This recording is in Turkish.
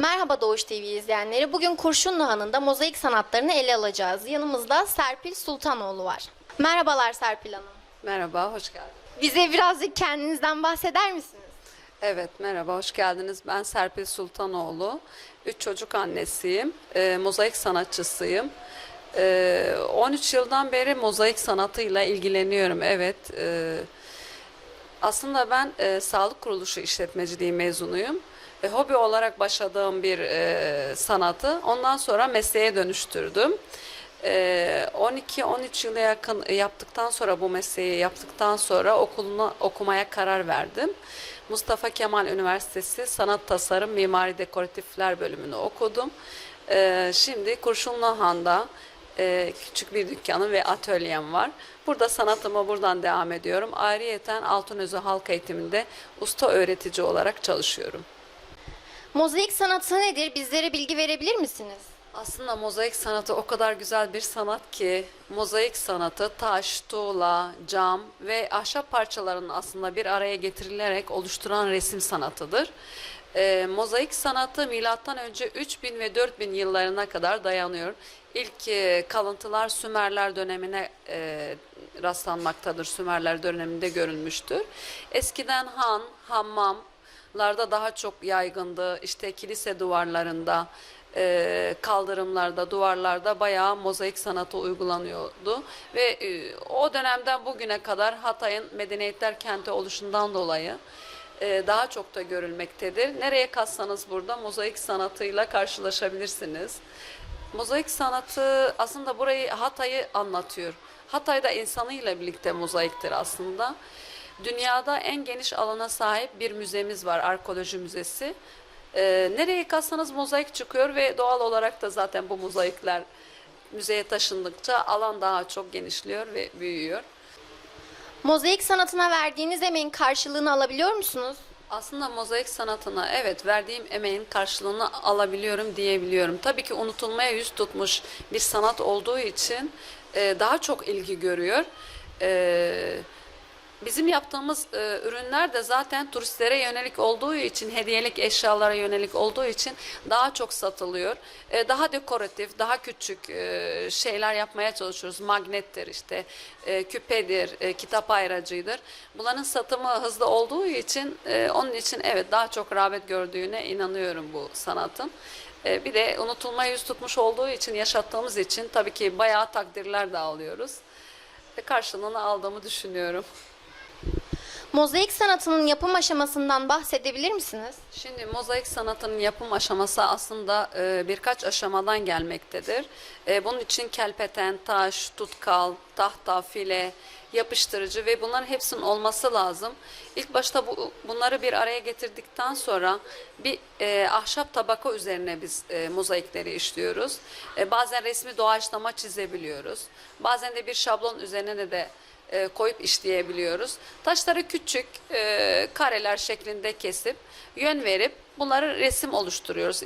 Merhaba Doğuş TV izleyenleri. Bugün Kurşunlu Hanı'nda mozaik sanatlarını ele alacağız. Yanımızda Serpil Sultanoğlu var. Merhabalar Serpil Hanım. Merhaba, hoş geldiniz. Bize birazcık kendinizden bahseder misiniz? Evet, merhaba, hoş geldiniz. Ben Serpil Sultanoğlu. Üç çocuk annesiyim. Ee, mozaik sanatçısıyım. Ee, 13 yıldan beri mozaik sanatıyla ilgileniyorum. Evet, e, aslında ben e, sağlık kuruluşu işletmeciliği mezunuyum. E, hobi olarak başladığım bir e, sanatı ondan sonra mesleğe dönüştürdüm. E, 12-13 yıla yakın yaptıktan sonra bu mesleği yaptıktan sonra okuluna okumaya karar verdim. Mustafa Kemal Üniversitesi Sanat Tasarım Mimari Dekoratifler bölümünü okudum. E, şimdi Kurşunlu Han'da e, küçük bir dükkanım ve atölyem var. Burada sanatıma buradan devam ediyorum. Ayrıyeten Altınözü Halk Eğitimi'nde usta öğretici olarak çalışıyorum. Mozaik sanatı nedir? Bizlere bilgi verebilir misiniz? Aslında mozaik sanatı o kadar güzel bir sanat ki mozaik sanatı taş, tuğla, cam ve ahşap parçalarının aslında bir araya getirilerek oluşturan resim sanatıdır. Ee, mozaik sanatı milattan önce 3000 ve 4000 yıllarına kadar dayanıyor. İlk e, kalıntılar Sümerler dönemine e, rastlanmaktadır. Sümerler döneminde görülmüştür. Eskiden han, hammamlarda daha çok yaygındı. İşte kilise duvarlarında, e, kaldırımlarda, duvarlarda bayağı mozaik sanatı uygulanıyordu. Ve e, o dönemden bugüne kadar Hatay'ın medeniyetler kenti oluşundan dolayı e, daha çok da görülmektedir. Nereye kassanız burada mozaik sanatıyla karşılaşabilirsiniz. Mozaik sanatı aslında burayı Hatay'ı anlatıyor. Hatay'da insanıyla birlikte mozaiktir aslında. Dünyada en geniş alana sahip bir müzemiz var, arkeoloji müzesi. Ee, nereye kassanız mozaik çıkıyor ve doğal olarak da zaten bu mozaikler müzeye taşındıkça alan daha çok genişliyor ve büyüyor. Mozaik sanatına verdiğiniz emeğin karşılığını alabiliyor musunuz? Aslında mozaik sanatına evet verdiğim emeğin karşılığını alabiliyorum diyebiliyorum. Tabii ki unutulmaya yüz tutmuş bir sanat olduğu için e, daha çok ilgi görüyor. E, bizim yaptığımız e, ürünler de zaten turistlere yönelik olduğu için, hediyelik eşyalara yönelik olduğu için daha çok satılıyor. E, daha dekoratif, daha küçük e, şeyler yapmaya çalışıyoruz. Magnettir işte, e, küpedir, e, kitap ayracıdır. Bunların satımı hızlı olduğu için, e, onun için evet daha çok rağbet gördüğüne inanıyorum bu sanatın. E, bir de unutulmaya yüz tutmuş olduğu için, yaşattığımız için tabii ki bayağı takdirler de alıyoruz. Ve karşılığını aldığımı düşünüyorum. Mozaik sanatının yapım aşamasından bahsedebilir misiniz? Şimdi mozaik sanatının yapım aşaması aslında e, birkaç aşamadan gelmektedir. E, bunun için kelpeten, taş, tutkal, tahta, file, yapıştırıcı ve bunların hepsinin olması lazım. İlk başta bu, bunları bir araya getirdikten sonra bir e, ahşap tabaka üzerine biz e, mozaikleri işliyoruz. E, bazen resmi doğaçlama çizebiliyoruz. Bazen de bir şablon üzerine de de e, koyup işleyebiliyoruz. Taşları küçük e, kareler şeklinde kesip yön verip bunları resim oluşturuyoruz.